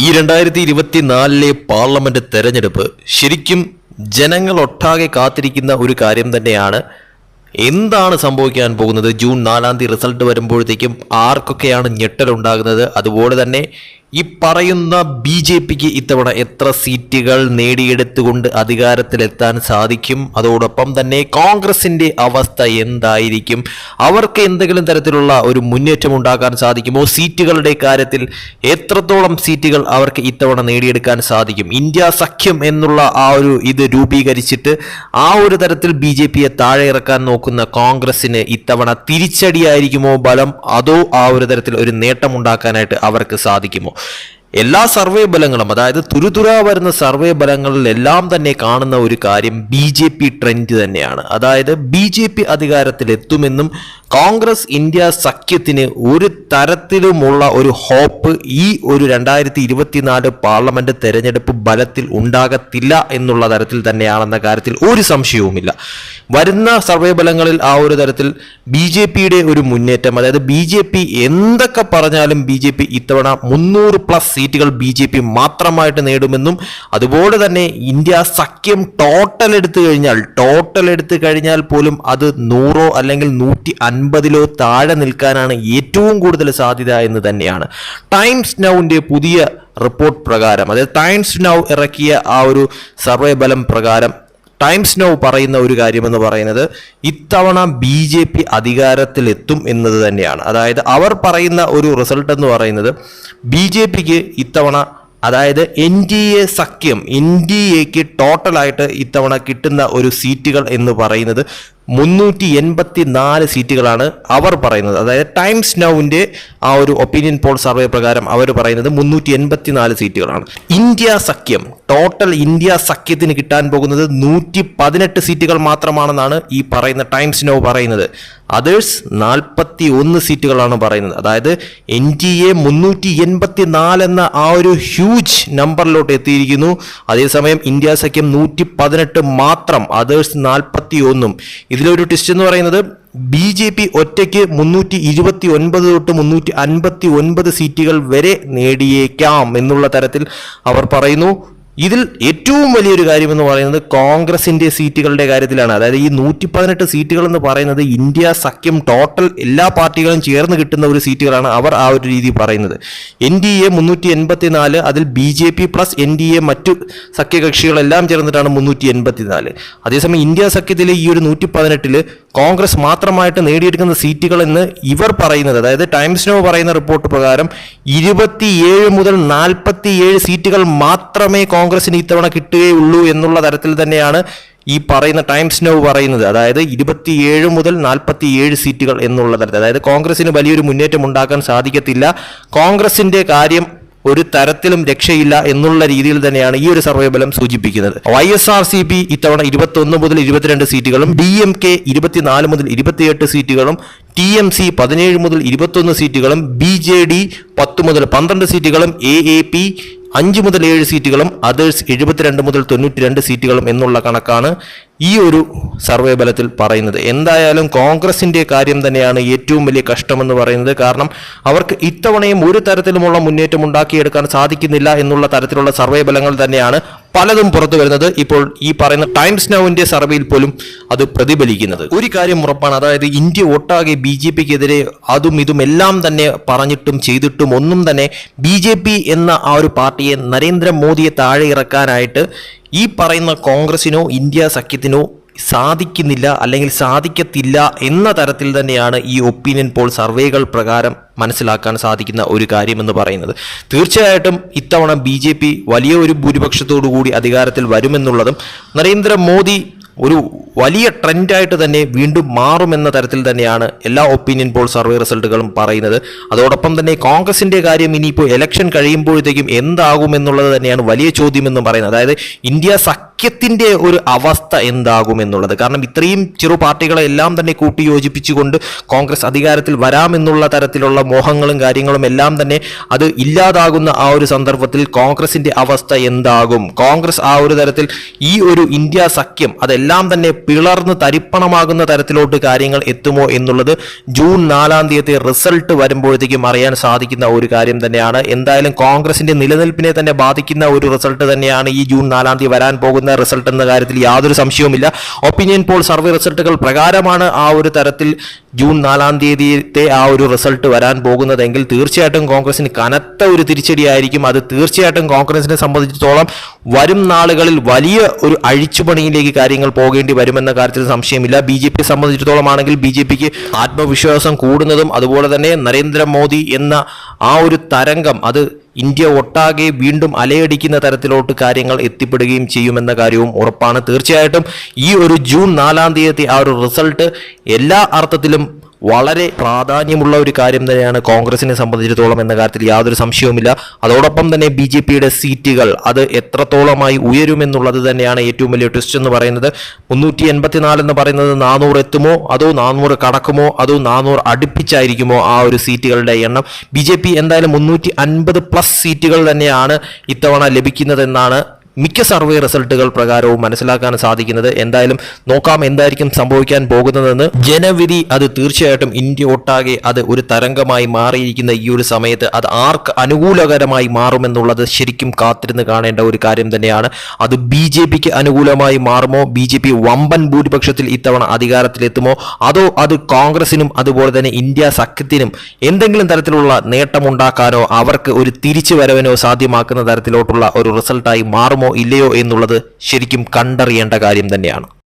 ഈ രണ്ടായിരത്തി ഇരുപത്തിനാലിലെ പാർലമെന്റ് തെരഞ്ഞെടുപ്പ് ശരിക്കും ജനങ്ങൾ ഒട്ടാകെ കാത്തിരിക്കുന്ന ഒരു കാര്യം തന്നെയാണ്. എന്താണ് സംഭവിക്കാൻ പോകുന്നത്? ജൂൺ നാലാം തീയതി റിസൾട്ട് വരുമ്പോഴത്തേക്കും ആർക്കൊക്കെയാണ് ഞെട്ടലുണ്ടാകുന്നത്? അതുപോലെ തന്നെ ഈ പറയുന്ന ബി ജെ പിക്ക് ഇത്തവണ എത്ര സീറ്റുകൾ നേടിയെടുത്തുകൊണ്ട് അധികാരത്തിലെത്താൻ സാധിക്കും? അതോടൊപ്പം തന്നെ കോൺഗ്രസിന്റെ അവസ്ഥ എന്തായിരിക്കും? അവർക്ക് എന്തെങ്കിലും തരത്തിലുള്ള ഒരു മുന്നേറ്റം ഉണ്ടാക്കാൻ സാധിക്കുമോ? സീറ്റുകളുടെ കാര്യത്തിൽ എത്രത്തോളം സീറ്റുകൾ അവർക്ക് ഇത്തവണ നേടിയെടുക്കാൻ സാധിക്കും? ഇന്ത്യ സഖ്യം എന്നുള്ള ആ ഒരു ഇത് രൂപീകരിച്ചിട്ട് ആ ഒരു തരത്തിൽ ബി ജെ പിയെ താഴെ ഇറക്കാൻ നോക്കുന്ന കോൺഗ്രസിന് ഇത്തവണ തിരിച്ചടിയായിരിക്കുമോ ബലം? അതോ ആ ഒരു തരത്തിൽ ഒരു നേട്ടമുണ്ടാക്കാനായിട്ട് അവർക്ക് സാധിക്കുമോ? എല്ലാ സർവേ ഫലങ്ങളും അതായത് തുരുതുര വരുന്ന സർവേ ഫലങ്ങളിലെല്ലാം തന്നെ കാണുന്ന ഒരു കാര്യം ബി ജെ പി ട്രെൻഡ് തന്നെയാണ്. അതായത് ബി ജെ പി അധികാരത്തിലെത്തുമെന്നും കോൺഗ്രസ് ഇന്ത്യ സഖ്യത്തിന് ഒരു തരത്തിലുമുള്ള ഒരു ഹോപ്പ് ഈ ഒരു രണ്ടായിരത്തി ഇരുപത്തിനാല് പാർലമെന്റ് തെരഞ്ഞെടുപ്പ് ബലത്തിൽ ഉണ്ടാകത്തില്ല എന്നുള്ള തരത്തിൽ തന്നെയാണെന്ന കാര്യത്തിൽ ഒരു സംശയവുമില്ല. വരുന്ന സർവേ ഫലങ്ങളിൽ ആ ഒരു തരത്തിൽ ബി ജെ പിയുടെ ഒരു മുന്നേറ്റം അതായത് ബി ജെ പി എന്തൊക്കെ പറഞ്ഞാലും ബി ജെ പി ഇത്തവണ മുന്നൂറ് പ്ലസ് സീറ്റുകൾ ബി ജെ പി മാത്രമായിട്ട് നേടുമെന്നും അതുപോലെ തന്നെ ഇന്ത്യ സഖ്യം ടോട്ടൽ എടുത്തു കഴിഞ്ഞാൽ ടോട്ടൽ എടുത്തു കഴിഞ്ഞാൽ പോലും അത് നൂറോ അല്ലെങ്കിൽ നൂറ്റി അൻപതിലോ താഴെ നിൽക്കാനാണ് ഏറ്റവും കൂടുതൽ സാധ്യത എന്ന് തന്നെയാണ്. ടൈംസ് നൗവിന്റെ പുതിയ റിപ്പോർട്ട് പ്രകാരം അതായത് ടൈംസ് നൗ ഇറക്കിയ ആ ഒരു സർവേ ബലം പ്രകാരം ടൈംസ് നൗ പറയുന്ന ഒരു കാര്യമെന്ന് പറയുന്നത് ഇത്തവണ ബി ജെ പി അധികാരത്തിലെത്തും എന്നത് തന്നെയാണ്. അതായത് അവർ പറയുന്ന ഒരു റിസൾട്ട് എന്ന് പറയുന്നത് ബി ജെ പിക്ക് ഇത്തവണ അതായത് എൻ ഡി എ സഖ്യം എൻ ഡി എക്ക് ടോട്ടലായിട്ട് ഇത്തവണ കിട്ടുന്ന ഒരു സീറ്റുകൾ എന്ന് പറയുന്നത് മുന്നൂറ്റി എൺപത്തി നാല് സീറ്റുകളാണ് അവർ പറയുന്നത്. അതായത് ടൈംസ് നൗവിന്റെ ആ ഒരു ഒപ്പീനിയൻ പോൾ സർവേ പ്രകാരം അവർ പറയുന്നത് മുന്നൂറ്റി എൺപത്തി നാല് സീറ്റുകളാണ്. ഇന്ത്യ സഖ്യം ടോട്ടൽ ഇന്ത്യ സഖ്യത്തിന് കിട്ടാൻ പോകുന്നത് നൂറ്റി പതിനെട്ട് സീറ്റുകൾ മാത്രമാണെന്നാണ് ഈ പറയുന്ന ടൈംസ് നൗ പറയുന്നത്. അതേഴ്സ് നാൽപ്പത്തി ഒന്ന് സീറ്റുകളാണ് പറയുന്നത്. അതായത് എൻ ഡി എ മുന്നൂറ്റി എൺപത്തി നാല് എന്ന ആ ഒരു ഹ്യൂജ് നമ്പറിലോട്ട് എത്തിയിരിക്കുന്നു. അതേസമയം ഇന്ത്യ സഖ്യം നൂറ്റി പതിനെട്ട് മാത്രം അതേഴ്സ് നാൽപ്പത്തി ഒന്നും ഇതിലൊരു ട്വിസ്റ്റ് എന്ന് പറയുന്നത് ബി ജെ പി ഒറ്റയ്ക്ക് മുന്നൂറ്റി ഇരുപത്തി ഒൻപത് തൊട്ട് മുന്നൂറ്റി അൻപത്തി ഒൻപത് സീറ്റുകൾ വരെ നേടിയേക്കാം എന്നുള്ള തരത്തിൽ അവർ പറയുന്നു. ഇതിൽ ഏറ്റവും വലിയൊരു കാര്യം എന്ന് പറയുന്നത് കോൺഗ്രസിന്റെ സീറ്റുകളുടെ കാര്യത്തിലാണ്. അതായത് ഈ നൂറ്റി പതിനെട്ട് സീറ്റുകൾ എന്ന് പറയുന്നത് ഇന്ത്യ സഖ്യം ടോട്ടൽ എല്ലാ പാർട്ടികളും ചേർന്ന് കിട്ടുന്ന ഒരു സീറ്റുകളാണ് അവർ ആ ഒരു രീതി പറയുന്നത്. എൻ ഡി എ മുന്നൂറ്റി എൺപത്തി നാല് അതിൽ B J P plus N D A മറ്റു സഖ്യകക്ഷികളെല്ലാം ചേർന്നിട്ടാണ് മുന്നൂറ്റി എൺപത്തി നാല് അതേസമയം ഇന്ത്യ സഖ്യത്തിലെ ഈ ഒരു നൂറ്റി പതിനെട്ടിൽ കോൺഗ്രസ് മാത്രമായിട്ട് നേടിയെടുക്കുന്ന സീറ്റുകൾ എന്ന് ഇവർ പറയുന്നത് അതായത് ടൈംസ് നോ പറയുന്ന റിപ്പോർട്ട് പ്രകാരം ഇരുപത്തിയേഴ് മുതൽ നാൽപ്പത്തിയേഴ് സീറ്റുകൾ മാത്രമേ കോൺഗ്രസിന് ഇത്തവണ കിട്ടുകയുള്ളൂ എന്നുള്ള തരത്തിൽ തന്നെയാണ് ഈ പറയുന്ന ടൈംസ് നൗ പറയുന്നത്. അതായത് ഇരുപത്തിയേഴ് മുതൽ നാൽപ്പത്തിയേഴ് സീറ്റുകൾ എന്നുള്ള തരത്തിൽ. അതായത് കോൺഗ്രസിന് വലിയൊരു മുന്നേറ്റം ഉണ്ടാക്കാൻ സാധിക്കത്തില്ല. കോൺഗ്രസിന്റെ കാര്യം ഒരു തരത്തിലും രക്ഷയില്ല എന്നുള്ള രീതിയിൽ തന്നെയാണ് ഈ ഒരു സർവേ ബലം സൂചിപ്പിക്കുന്നത്. Y S R C P ഇത്തവണ ഇരുപത്തൊന്ന് മുതൽ ഇരുപത്തിരണ്ട് സീറ്റുകളും ഡി എം കെ ഇരുപത്തിനാല് മുതൽ ഇരുപത്തിയെട്ട് സീറ്റുകളും ടി എം സി പതിനേഴ് മുതൽ ഇരുപത്തൊന്ന് സീറ്റുകളും ബി ജെ ഡി പത്ത് മുതൽ പന്ത്രണ്ട് സീറ്റുകളും എ എ പി അഞ്ച് മുതൽ ഏഴ് സീറ്റുകളും അതേഴ്സ് എഴുപത്തിരണ്ട് മുതൽ തൊണ്ണൂറ്റി രണ്ട് സീറ്റുകളും എന്നുള്ള കണക്കാണ് ഈ ഒരു സർവേ ബലത്തിൽ പറയുന്നത്. എന്തായാലും കോൺഗ്രസിന്റെ കാര്യം തന്നെയാണ് ഏറ്റവും വലിയ കഷ്ടമെന്ന് പറയുന്നത്. കാരണം അവർക്ക് ഇത്തവണയും ഒരു തരത്തിലുമുള്ള മുന്നേറ്റം ഉണ്ടാക്കിയെടുക്കാൻ സാധിക്കുന്നില്ല എന്നുള്ള തരത്തിലുള്ള സർവേ ബലങ്ങൾ തന്നെയാണ് പലതും പുറത്തു വരുന്നത് ഇപ്പോൾ ഈ പറയുന്ന ടൈംസ് നൗവിന്റെ സർവേയിൽ പോലും അത് പ്രതിഫലിക്കുന്നത്. ഒരു കാര്യം ഉറപ്പാണ് അതായത് ഇന്ത്യ ഒട്ടാകെ ബി ജെ പിക്കെതിരെ അതും ഇതും എല്ലാം തന്നെ പറഞ്ഞിട്ടും ചെയ്തിട്ടും ഒന്നും തന്നെ ബി ജെ പി എന്ന ആ ഒരു പാർട്ടിയെ നരേന്ദ്രമോദിയെ താഴെ ഇറക്കാനായിട്ട് ഈ പറയുന്ന കോൺഗ്രസിനോ ഇന്ത്യ സഖ്യത്തിനോ സാധിക്കുന്നില്ല അല്ലെങ്കിൽ സാധിക്കത്തില്ല എന്ന തരത്തിൽ തന്നെയാണ് ഈ ഒപ്പീനിയൻ പോൾ സർവേകൾ പ്രകാരം മനസ്സിലാക്കാൻ സാധിക്കുന്ന ഒരു കാര്യമെന്ന് പറയുന്നത്. തീർച്ചയായിട്ടും ഇത്തവണ ബി ജെ പി വലിയ ഒരു ഭൂരിപക്ഷത്തോടു കൂടി അധികാരത്തിൽ വരുമെന്നുള്ളതും നരേന്ദ്രമോദി ഒരു വലിയ ട്രെൻഡായിട്ട് തന്നെ വീണ്ടും മാറുമെന്ന തരത്തിൽ തന്നെയാണ് എല്ലാ ഒപ്പീനിയൻ പോൾ സർവേ റിസൾട്ടുകളും പറയുന്നത്. അതോടൊപ്പം തന്നെ കോൺഗ്രസിന്റെ കാര്യം ഇനിയിപ്പോൾ ഇലക്ഷൻ കഴിയുമ്പോഴത്തേക്കും എന്താകുമെന്നുള്ളത് തന്നെയാണ് വലിയ ചോദ്യമെന്ന് പറയുന്നത്. അതായത് ഇന്ത്യ സഖ്യത്തിന്റെ ഒരു അവസ്ഥ എന്താകുമെന്നുള്ളത്. കാരണം ഇത്രയും ചെറു പാർട്ടികളെ എല്ലാം തന്നെ കൂട്ടി യോജിപ്പിച്ചുകൊണ്ട് കോൺഗ്രസ് അധികാരത്തിൽ വരാമെന്നുള്ള തരത്തിലുള്ള മോഹങ്ങളും കാര്യങ്ങളും എല്ലാം തന്നെ അത് ഇല്ലാതാകുന്ന ആ ഒരു സന്ദർഭത്തിൽ കോൺഗ്രസിന്റെ അവസ്ഥ എന്താകും? കോൺഗ്രസ് ആ ഒരു തരത്തിൽ ഈ ഒരു ഇന്ത്യ സഖ്യം അതെല്ലാം തന്നെ പിളർന്ന് തരിപ്പണമാകുന്ന തരത്തിലോട്ട് കാര്യങ്ങൾ എത്തുമോ എന്നുള്ളത് ജൂൺ നാലാം തീയതി റിസൾട്ട് വരുമ്പോഴത്തേക്കും അറിയാൻ സാധിക്കുന്ന ഒരു കാര്യം തന്നെയാണ്. എന്തായാലും കോൺഗ്രസിന്റെ നിലനിൽപ്പിനെ തന്നെ ബാധിക്കുന്ന ഒരു റിസൾട്ട് തന്നെയാണ് ഈ ജൂൺ നാലാം തീയതി വരാൻ പോകുന്ന റിസൾട്ട് എന്ന കാര്യത്തിൽ യാതൊരു സംശയവുമില്ല. ഒപ്പീനിയൻ പോൾ സർവേ റിസൾട്ടുകൾ പ്രകാരമാണ് ആ ഒരു തരത്തിൽ ജൂൺ നാലാം തീയതിയിലത്തെ ആ ഒരു റിസൾട്ട് വരാൻ പോകുന്നതെങ്കിൽ തീർച്ചയായിട്ടും കോൺഗ്രസിന് കനത്ത ഒരു തിരിച്ചടിയായിരിക്കും. അത് തീർച്ചയായിട്ടും കോൺഗ്രസിനെ സംബന്ധിച്ചിടത്തോളം വരും നാളുകളിൽ വലിയ ഒരു അഴിച്ചുപണിയിലേക്ക് കാര്യങ്ങൾ പോകേണ്ടി വരുമെന്ന കാര്യത്തിൽ സംശയമില്ല. ബി ജെ പിയെ സംബന്ധിച്ചിടത്തോളം ആണെങ്കിൽ ബി ജെ പിക്ക് ആത്മവിശ്വാസം കൂടുന്നതും അതുപോലെ തന്നെ നരേന്ദ്രമോദി എന്ന ആ ഒരു തരംഗം അത് ഇന്ത്യ ഒട്ടാകെ വീണ്ടും അലയടിക്കുന്ന തരത്തിലോട്ട് കാര്യങ്ങൾ എത്തിപ്പെടുകയും ചെയ്യുമെന്ന കാര്യവും ഉറപ്പാണ്. തീർച്ചയായിട്ടും ഈ ഒരു ജൂൺ നാലാം തീയതി ആ ഒരു റിസൾട്ട് എല്ലാ അർത്ഥത്തിലും വളരെ പ്രാധാന്യമുള്ള ഒരു കാര്യം തന്നെയാണ് കോൺഗ്രസിനെ സംബന്ധിച്ചിടത്തോളം എന്ന കാര്യത്തിൽ യാതൊരു സംശയവുമില്ല. അതോടൊപ്പം തന്നെ ബി ജെ പിയുടെ സീറ്റുകൾ അത് എത്രത്തോളമായി ഉയരുമെന്നുള്ളത് തന്നെയാണ് ഏറ്റവും വലിയ ട്വിസ്റ്റ് എന്ന് പറയുന്നത്. മുന്നൂറ്റി എൺപത്തിനാല് എന്ന് പറയുന്നത് നാനൂറ് എത്തുമോ? അതോ നാനൂറ് കടക്കുമോ? അതോ നാനൂറ് അടുപ്പിച്ചായിരിക്കുമോ ആ ഒരു സീറ്റുകളുടെ എണ്ണം? ബി ജെ പി എന്തായാലും മുന്നൂറ്റി അൻപത് പ്ലസ് സീറ്റുകൾ തന്നെയാണ് ഇത്തവണ ലഭിക്കുന്നതെന്നാണ് മിക്ക സർവേ റിസൾട്ടുകൾ പ്രകാരവും മനസ്സിലാക്കാൻ സാധിക്കുന്നത് എന്തായാലും നോക്കാം എന്തായിരിക്കും സംഭവിക്കാൻ പോകുന്നതെന്ന്. ജനവിധി അത് തീർച്ചയായിട്ടും ഇന്ത്യ ഒട്ടാകെ അത് ഒരു തരംഗമായി മാറിയിരിക്കുന്ന ഈ ഒരു സമയത്ത് അത് ആർക്ക് അനുകൂലകരമായി മാറുമെന്നുള്ളത് ശരിക്കും കാത്തിരുന്ന് കാണേണ്ട ഒരു കാര്യം തന്നെയാണ്. അത് ബി ജെ പിക്ക് അനുകൂലമായി മാറുമോ? ബി ജെ പി വമ്പൻ ഭൂരിപക്ഷത്തിൽ ഇത്തവണ അധികാരത്തിലെത്തുമോ? അതോ അത് കോൺഗ്രസിനും അതുപോലെ തന്നെ ഇന്ത്യ സഖ്യത്തിനും എന്തെങ്കിലും തരത്തിലുള്ള നേട്ടമുണ്ടാക്കാനോ അവർക്ക് ഒരു തിരിച്ചു വരവിനോ സാധ്യമാക്കുന്ന തരത്തിലോട്ടുള്ള ഒരു റിസൾട്ടായി മാറുമോ ഇല്ലയോ എന്നുള്ളത് ശരിക്കും കണ്ടറിയേണ്ട കാര്യം തന്നെയാണ്.